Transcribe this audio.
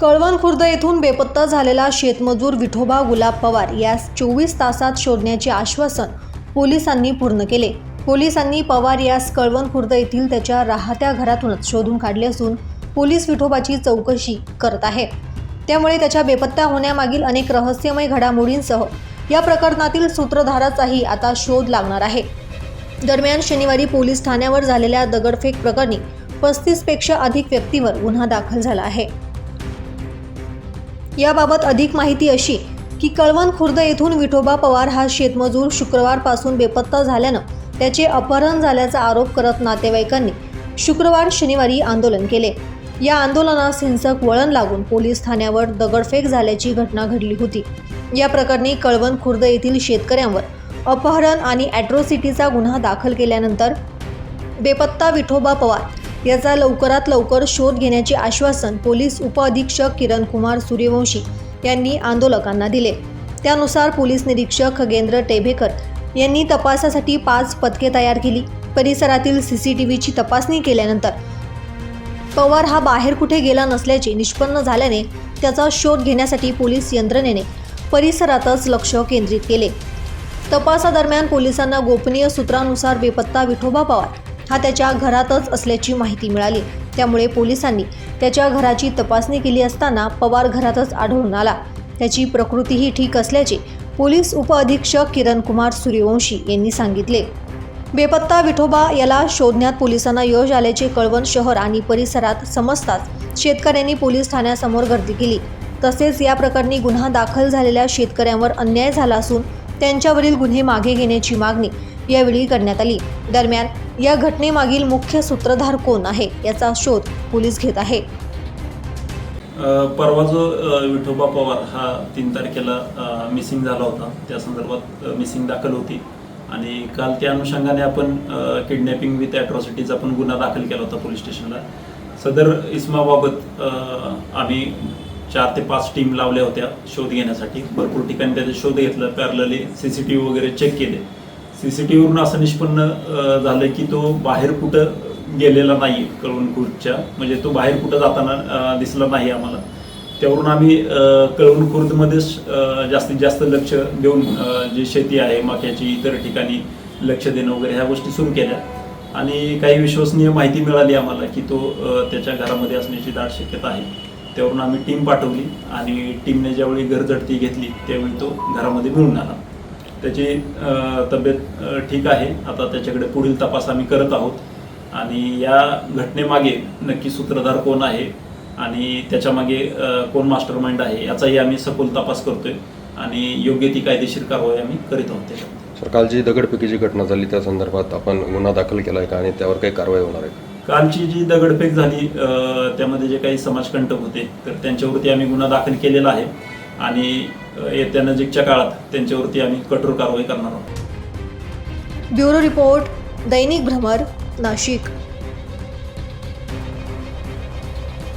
कळवण खुर्द येथून बेपत्ता झालेला शेतमजूर विठोबा गुलाब पवार यास चोवीस तासात शोधण्याचे आश्वासन पोलिसांनी पूर्ण केले. पोलिसांनी पवार यास कळवण खुर्द येथील त्याच्या राहत्या घरातूनच शोधून काढले असून पोलीस विठोबाची चौकशी करत आहे. त्यामुळे त्याच्या बेपत्ता होण्यामागील अनेक रहस्यमय घडामोडींसह या प्रकरणातील सूत्रधाराचाही आता शोध लागणार आहे. दरम्यान शनिवारी पोलीस ठाण्यावर झालेल्या दगडफेक प्रकरणी पस्तीसपेक्षा अधिक व्यक्तीवर गुन्हा दाखल झाला आहे. याबाबत अधिक माहिती अशी की कळवण खुर्द येथून विठोबा पवार हा शेतमजूर शुक्रवारपासून बेपत्ता झाल्यानं त्याचे अपहरण झाल्याचा आरोप करत नातेवाईकांनी शुक्रवार शनिवारी आंदोलन केले. या आंदोलनास हिंसक वळण लागून पोलीस ठाण्यावर दगडफेक झाल्याची घटना घडली होती. या प्रकरणी कळवण खुर्द येथील शेतकऱ्यांवर अपहरण आणि ॲट्रोसिटीचा गुन्हा दाखल केल्यानंतर बेपत्ता विठोबा पवार याचा लवकरात लवकर शोध घेण्याचे आश्वासन पोलीस उपअधीक्षक किरण कुमार सूर्यवंशी यांनी आंदोलकांना दिले. त्यानुसार पोलीस निरीक्षक खगेंद्र टेभेकर यांनी तपासासाठी पाच पथके तयार केली. परिसरातील सी सी टी व्हीची तपासणी केल्यानंतर पवार हा बाहेर कुठे गेला नसल्याचे निष्पन्न झाल्याने त्याचा शोध घेण्यासाठी पोलीस यंत्रणेने परिसरातच लक्ष केंद्रित केले. तपासादरम्यान पोलिसांना गोपनीय सूत्रानुसार बेपत्ता विठोबा पवार हा त्याच्या घरातच असल्याची माहिती मिळाली. त्यामुळे पोलिसांनी त्याच्या घराची तपासणी केली असताना पवार घरातच आढळून आला. त्याची प्रकृतीही ठीक असल्याचे पोलीस उपअधीक्षक किरण कुमार सूर्यवंशी यांनी सांगितले. बेपत्ता विठोबा याला शोधण्यात पोलिसांना यश आल्याचे कळवण शहर आणि परिसरात समजताच शेतकऱ्यांनी पोलीस ठाण्यासमोर गर्दी केली. तसेच या प्रकरणी गुन्हा दाखल झालेल्या शेतकऱ्यांवर अन्याय झाला असून त्यांच्यावरील गुन्हे मागे घेण्याची मागणी यावेळी करण्यात आली. दरम्यान या घटनेमागील मुख्य सूत्रधार कोण आहे याचा शोध पोलीस घेत आहे. परवा जो विठोबा पवार हा तीन तारखेला मिसिंग झाला होता. त्या संदर्भात मिसिंग दाखल होती. आणि काल त्या अनुषंगाने आपण किडनॅपिंग विथ ॲट्रॉसिटीचा पण गुन्हा दाखल केला होता पोलीस स्टेशनला. सदर इस्माबाबत आम्ही चार ते पाच टीम लावल्या होत्या शोध घेण्यासाठी. भरपूर ठिकाणी त्याचा शोध घेतला parallelly C C T V वगैरे चेक केले. सी सी टी व्हीवरून असं निष्पन्न झालं की तो बाहेर कुठं गेलेला नाही कळवणखुर्दच्या म्हणजे तो बाहेर कुठं जाताना दिसला नाही आम्हाला. त्यावरून आम्ही कळवणखुर्दमध्येच जास्तीत जास्त लक्ष देऊन जी शेती आहे मक्याची इतर ठिकाणी लक्ष देणं वगैरे ह्या गोष्टी सुरू केल्या. आणि काही विश्वसनीय माहिती मिळाली आम्हाला की तो त्याच्या घरामध्ये असण्याची दाट शक्यता आहे. त्यावरून आम्ही टीम पाठवली आणि टीमने ज्यावेळी गरजडती घेतली त्यावेळी तो घरामध्ये मिळून आला. त्याची तब्येत ठीक आहे. आता त्याच्याकडे पुढील तपास आम्ही करत आहोत. आणि या घटनेमागे नक्की सूत्रधार कोण आहे आणि त्याच्यामागे कोण मास्टर माइंड आहे याचाही आम्ही सखोल तपास करतोय. आणि योग्य ती कायदेशीर कारवाई आम्ही करीत आहोत त्याच्यामध्ये. सर काल जी दगडफेकीची घटना झाली त्या संदर्भात आपण गुन्हा दाखल केला आहे का आणि त्यावर काही कारवाई होणार आहे? का कालची जी दगडफेक झाली अ, त्यामध्ये जे काही समाजकंटक होते तर त्यांच्यावरती आम्ही गुन्हा दाखल केलेला आहे. आणि येत्या नजीकच्या काळात त्यांच्यावरती आम्ही कठोर कारवाई करणार आहोत. ब्युरो रिपोर्ट दैनिक भ्रमर नाशिक.